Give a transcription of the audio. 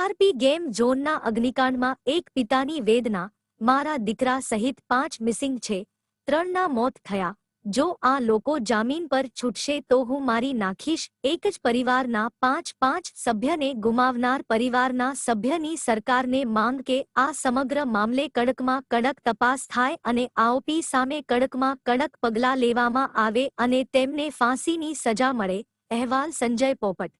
આરઆરપી game ઝોનના અગ્નિકાંડમાં એક પિતાની વેદના, મારા દીકરા સહિત પાંચ મિસિંગ છે, ત્રણના મોત થયા. જો આ લોકો જામીન પર છૂટશે તો હું મારી નાખીશ. એક જ પરિવારના પાંચ પાંચ સભ્યને ગુમાવનાર પરિવારના સભ્યની સરકારને માંગ કે આ સમગ્ર મામલે કડકમાં કડક તપાસ થાય અને આઓપી સામે કડકમાં કડક પગલાં લેવામાં આવે અને તેમને ફાંસીની સજા મળે. અહેવાલ સંજય પોપટ.